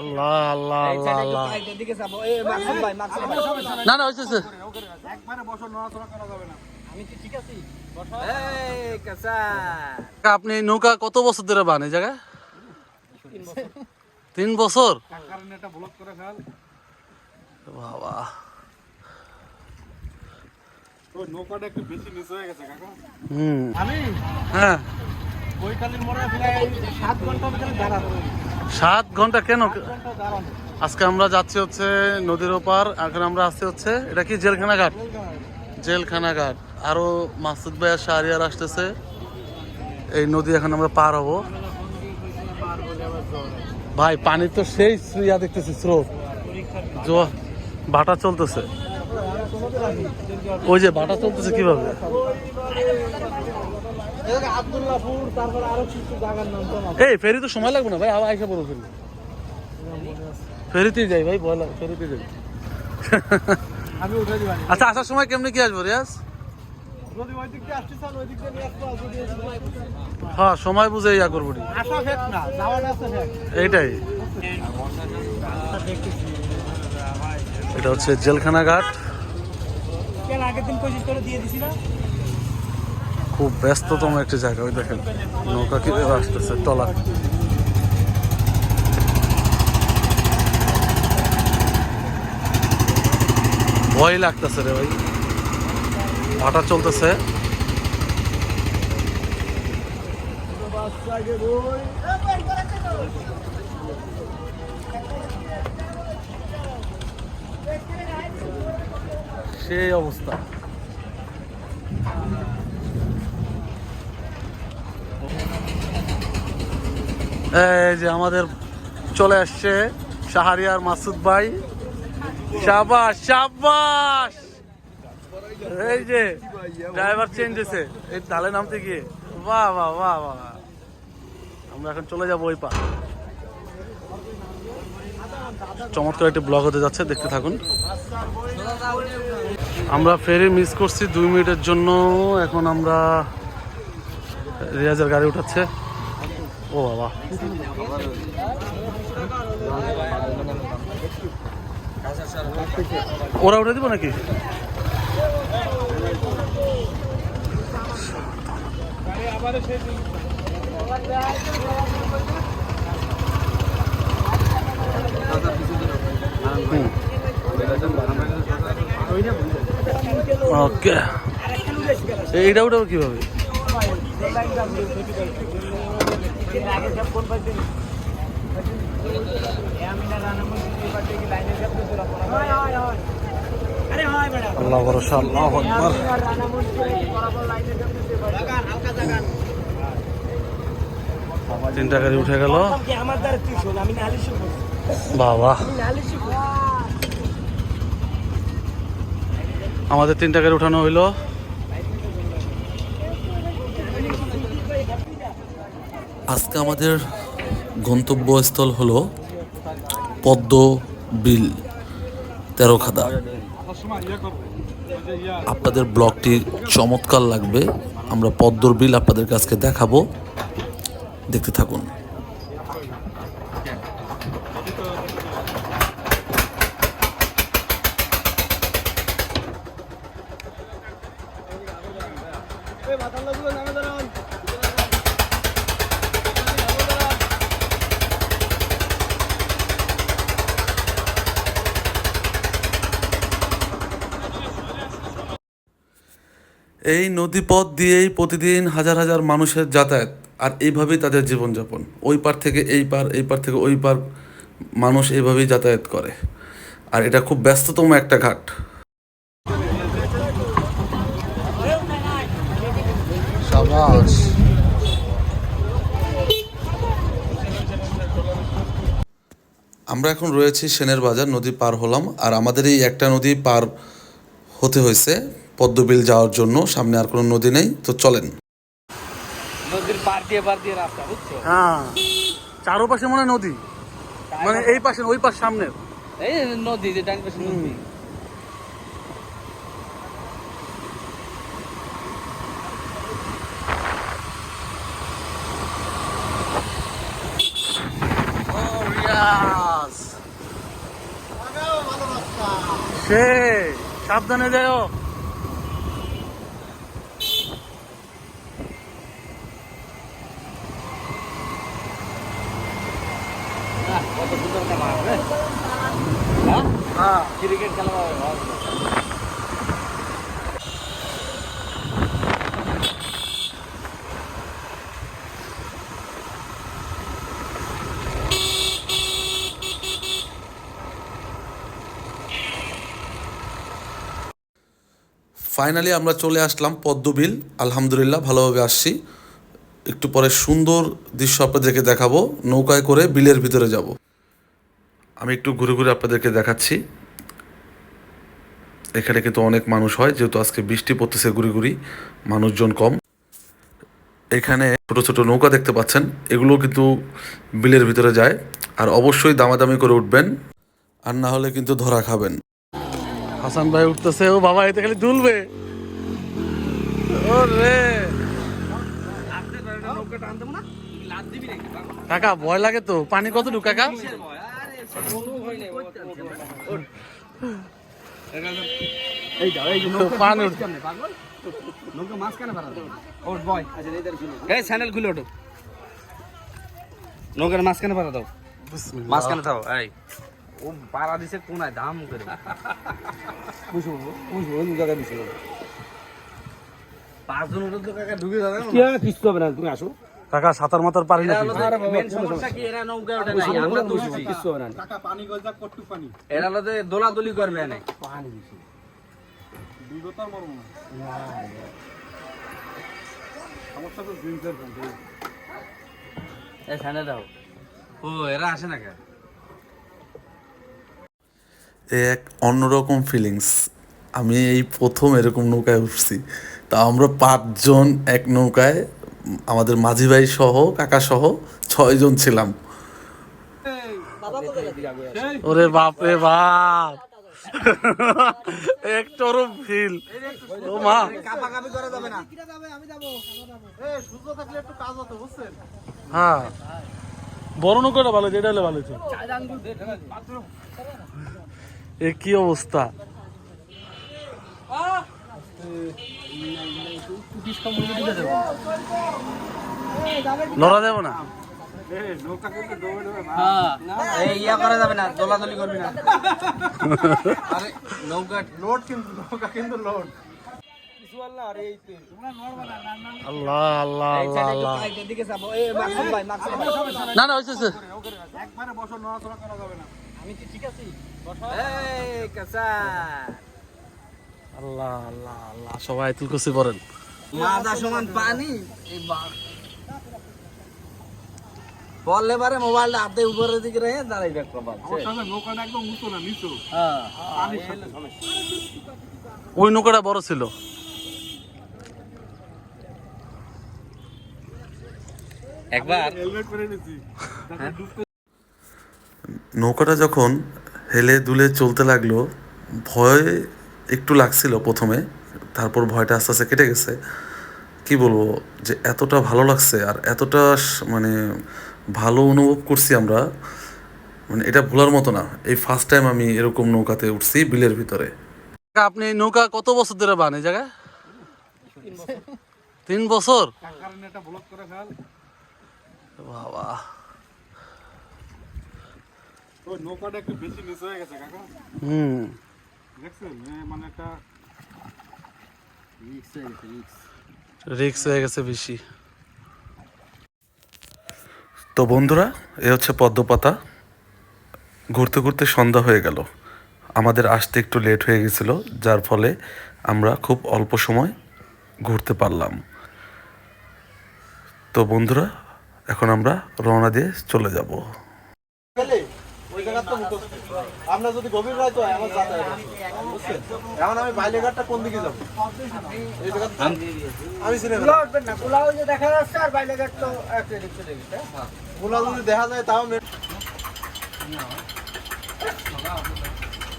আল্লাহ আল্লাহ আল্লাহ আল্লাহ না না হয়েছে আপনি নৌকা কত বছর ধরে বান এই জায়গায়? তিন বছর। বাবা। ওই নৌকাটা একটু বেশি নিচ হয়ে গেছে কাকা। হুম। আমি? হ্যাঁ। সাত ঘণ্টা কেন? আজকে আমরা যাচ্ছি হচ্ছে নদীর ওপার এখন আমরা আসছি হচ্ছে এটা কি জেলখানা ঘাট জেলখানা ঘাট আরও মাসুদ ভাই আর শাহরিয়ার আসতেছে। এই নদী এখন আমরা পার হব। ভাই পানি তো সেই ইয়া দেখতেছি স্রোত। জোয়া ভাটা চলতেছে। ওই যে ভাটা চলতেছে কীভাবে? এই ফেরি তো সময় লাগবে না ভাই? আবার আইসা পড়ো ফেরি। ফেরিতেই যাই ভাই ভয় লাগে ফেরিতে যাই। আমি উঠে দিবানি আচ্ছা আসার সময় কেমনি কি আসব রিয়াজ। হ্যাঁ সময় বুঝে ইয়া করব এইটাই। এটা হচ্ছে জেলখানা ঘাট আগের দিন পঁচিশ করে দিয়ে দিছি না খুব ব্যস্ততম একটি জায়গা, ওই দেখেন, নৌকা কি আসতেছে টলার ভয় লাগতেছে রে ভাই। ভাটা চলতেছে। সেই অবস্থা। এই যে আমাদের চলে আসছে শাহরিয়ার মাসুদ ভাই। শাবাস শাবাস এই যে ড্রাইভার চেঞ্জ হয়েছে। এই তালে নামতে গিয়ে। বাহ বাহ বাহ বাহ আমরা এখন চলে যাব ওই পা চমৎকার একটি ব্লগ হতে যাচ্ছে, দেখতে থাকুন। আমরা ফেরি মিস করছি দুই মিনিটের জন্য। এখন আমরা রিয়াজের গাড়ি উঠাচ্ছে। ও বাবা ওরা উঠে দিব নাকি ওকে এইটা উঠাবো কীভাবে আল্লাহ ভরসা আল্লাহ আকবার। তিনটা গাড়ি উঠে গেল। বাবা। আমাদের তিনটা গাড়ি উঠানো হইল। আজকে আমাদের গন্তব্যস্থল হলো পদ্ম বিল তেরোখাদা। আপনাদের ব্লগটি চমৎকার লাগবে। আমরা পদ্মর বিল আপনাদের কাছকে দেখাবো। দেখতে থাকুন। এই নদীপথ দিয়েই প্রতিদিন হাজার হাজার মানুষের যাতায়াত আর এইভাবেই তাদের জীবনযাপন। ওই পার থেকে এই পার এই পার থেকে ওই পার মানুষ এইভাবেই যাতায়াত করে। আর এটা খুব ব্যস্ততম একটা ঘাট। সাবাস। আমরা এখন রয়েছি সেনের বাজার নদী পার হলাম আর আমাদের এই একটা নদী পার হতে হয়েছে। পদ্মবিল যাওয়ার জন্য সামনে আর কোনো নদী নেই তো চলেন। নদীর পার দিয়ে পার দিয়ে রাস্তা বুঝছ? হ্যাঁ। চারোপাশে মনে হয় নদী। মানে এই পাশে ওই পাশ সামনে এই নদী যে ডান পাশে নদী। ইয়াস সে সাবধানে যাও কত সুন্দর খেলা হবে হ্যাঁ হ্যাঁ ক্রিকেট খেলা ফাইনালি আমরা চলে আসলাম পদ্মবিল। আলহামদুলিল্লাহ, ভালোভাবে আসছি। একটু পরে সুন্দর দৃশ্য আপনাদেরকে দেখাবো। নৌকায় করে বিলের ভিতরে যাব। আমি একটু ঘুরে ঘুরে আপনাদেরকে দেখাচ্ছি। এখানে কিন্তু অনেক মানুষ হয়, যেহেতু আজকে বৃষ্টি পড়তেছে ঘুরি ঘুরি মানুষজন কম। এখানে ছোট ছোট নৌকা দেখতে পাচ্ছেন এগুলো কিন্তু বিলের ভিতরে যায়। আর অবশ্যই দামাদামি করে উঠবেন, আর না হলে কিন্তু ধরা খাবেন। হাসান ভাই উঠতেছে, ও বাবা, এতে খালি দুলবে। কাকা, ভয় লাগে তো, পানি কতটুকু, কাকা? স্যান্ডেল খুলে ওঠো নৌকার মাঝখানে পারা দাও মাঝখানে দাও এই ও পাড়া দিছে কোনায় দাম করে বুঝো বুঝো ওই জায়গা দিছে পাঁচজন কাকা ঢুকে যাবে কি না তুমি আসো কাকা সাঁতার মাতার পারি না মেন সমস্যা কি? এরা নৌকা ওঠে নাই আমরা তো উঠছি কিছু হবে না। টাকা পানি গজা কট্টু পানি। এরা লোতে দোলাদলি করবে না বিগতার মরম না সমস্যা তো ড্রিঙ্কের এই স্যান্ডেল দাও। ও এরা আসে না কেন? এক অন্যরকম ফিলিংস আমি এই প্রথম এরকম নৌকায় উঠছি। তা আমরা পাঁচজন এক নৌকায় আমাদের মাঝি ভাই সহ কাকা সহ ছয়জন ছিলাম ওরে বাপ রে বাপ এক চরম ফিল ও মা কাপাকাপি করা যাবে না এ সূর্য থাকলে একটু কাজ হতো বুঝছেন হ্যাঁ বড় নৌকাটা ভালো যেটা হলে ভালো এ কি অবস্থা লড়া দেব না? নৌকা কিন্তু ডোবে ডোবে না এই ইয়া করা যাবে না দোলাদলি করবি না। আরে নৌকা লোড কিন্তু নৌকা কিন্তু লোড আল্লাহ আল্লাহ এই আল্লাহ আল্লাহ। না না হয়েছে একবারে নড়াচড়া করা যাবে না। আমি কি ঠিক আছি? এই কাসা আল্লাহ আল্লাহ আল্লাহ। সবাই তুলকুসি পড়েন। মাজা সমান পানি বললে পারে মোবাইলটা হাতে উপরের দিকে রেখে দাঁড়াই ব্যাক করবা নৌকাটা একদম উঁচু না নিচু। হ্যাঁ। ওই নৌকাটা বড় ছিল। একবার। হেলমেট পরে নিছি নৌকাটা যখন হেলে দুলে চলতে লাগল ভয় একটু লাগছিল প্রথমে তারপর ভয়টা আস্তে আস্তে কেটে গেছে। কি বলব যে এতটা ভালো লাগছে আর এতটা মানে ভালো অনুভব করছি আমরা মানে এটা ভোলার মতো না। এই ফার্স্ট টাইম আমি এরকম নৌকাতে উঠছি বিলের ভিতরে। আপনি নৌকা কত বছর ধরে বান এই জায়গায়? তিন বছর? বাবা। নৌকাটা একটু বেশি নিচু হয়ে গেছে কাকা। হুম। দেখছেন? মানে একটা রিক্স হয়ে গেছে বেশি। তো বন্ধুরা এ হচ্ছে পদ্মপাতা। ঘুরতে ঘুরতে সন্ধ্যা হয়ে গেল। আমাদের আসতে একটু লেট হয়ে গেছিল যার ফলে আমরা খুব অল্প সময় ঘুরতে পারলাম। তো বন্ধুরা এখন আমরা রওনা দিয়ে চলে যাব। ওই জায়গার তো মুখস্থ আপনার যদি গভীর রায় তো আমার যাতায়াত আছে। বুঝছেন এখন আমি বাইলেঘাটটা কোন দিকে যাব এই জায়গা আমি ফেলাম। দেখা যাচ্ছে আর বাইলেঘাট তো একটা গোলা যদি দেখা যায় তাও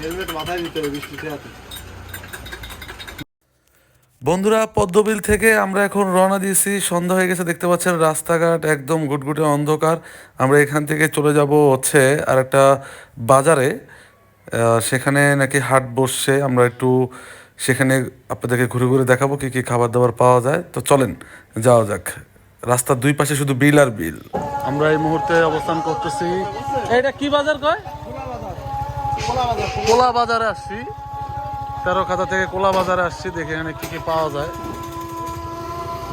হেলমেট মাথায় দিতে হবে বৃষ্টিতে হাতে বন্ধুরা পদ্মবিল থেকে আমরা এখন রওনা দিয়েছি। সন্ধ্যা হয়ে গেছে দেখতে পাচ্ছেন রাস্তাঘাট একদম গুটগুটে অন্ধকার। আমরা এখান থেকে চলে যাব হচ্ছে আর একটা বাজারে সেখানে নাকি হাট বসছে। আমরা একটু সেখানে আপনাদেরকে ঘুরে ঘুরে দেখাবো কি কি খাবার দাবার পাওয়া যায়। তো চলেন যাওয়া যাক। রাস্তার দুই পাশে শুধু বিল আর বিল। আমরা এই মুহূর্তে অবস্থান করতেছি এটা কি বাজার কয়? কোলা বাজারে আসছি। তেরো খাতা থেকে কোলা বাজারে আসছি দেখি এখানে কি কি পাওয়া যায়।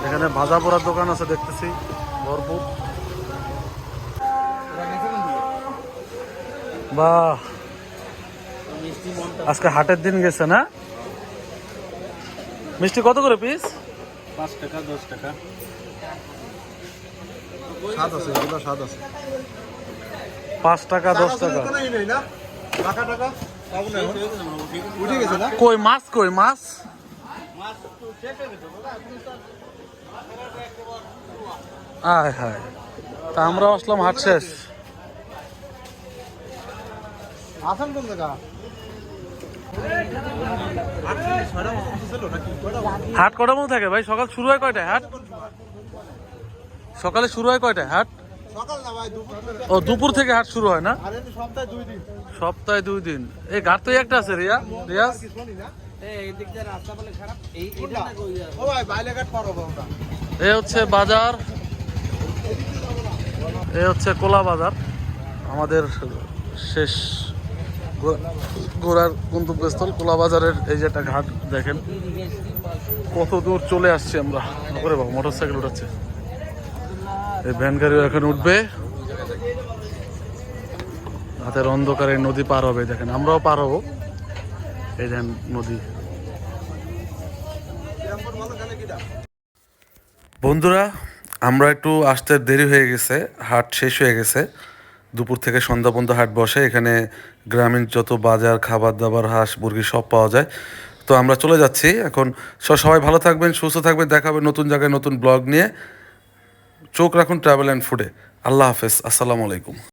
এখানে ভাজা পোড়ার দোকান আছে দেখতেছি ভরপুর। বাহ। আজকে হাটের দিন গেছে না? মিষ্টি কত করে পিস পাঁচ টাকা দশ টাকা। স্বাদ আছে স্বাদ আছে। পাঁচ টাকা দশ টাকা টাকা? কই মাছ কই মাছ? আয় হায় তা আমরা আসলাম হাট শেষ। আসান কোন জায়গা? হাট কটার মধ্যে থাকে ভাই? সকাল শুরু হয় কয়টায় হাট? সকালে শুরু হয় কয়টায় হাট? সকাল না ভাই দুপুর ও দুপুর থেকে হাট শুরু হয় না? সপ্তাহে দুই দিন। সপ্তাহে দুই দিন। এই ঘাট তো একটা আছে রিয়া। রিয়াজ? আমরা এ হচ্ছে বাজার। এ হচ্ছে কোলা বাজার। আমাদের শেষ গো- ঘোরার গন্তব্যস্থল কোলা বাজারের এই যে একটা ঘাট দেখেন। কত দূর চলে আসছি আমরা। বাবু মোটর সাইকেল উঠাচ্ছে। এই ভ্যান গাড়িও এখন উঠবে। হাতের অন্ধকারে নদী পার হবে, দেখেন, আমরাও পার হব। এই নদী। বন্ধুরা, আমরা একটু আসতে দেরি হয়ে গেছে, হাট শেষ হয়ে গেছে। দুপুর থেকে সন্ধ্যা পর্যন্ত হাট বসে, এখানে গ্রামীণ যত বাজার খাবার দাবার হাঁস, মুরগি সব পাওয়া যায়। তো আমরা চলে যাচ্ছি, এখন সবাই ভালো থাকবেন, সুস্থ থাকবেন দেখা হবে নতুন জায়গায় নতুন ব্লগ নিয়ে। চোখ রাখুন ট্রাভেল অ্যান্ড ফুডে আল্লাহ হাফেজ আসসালামু আলাইকুম।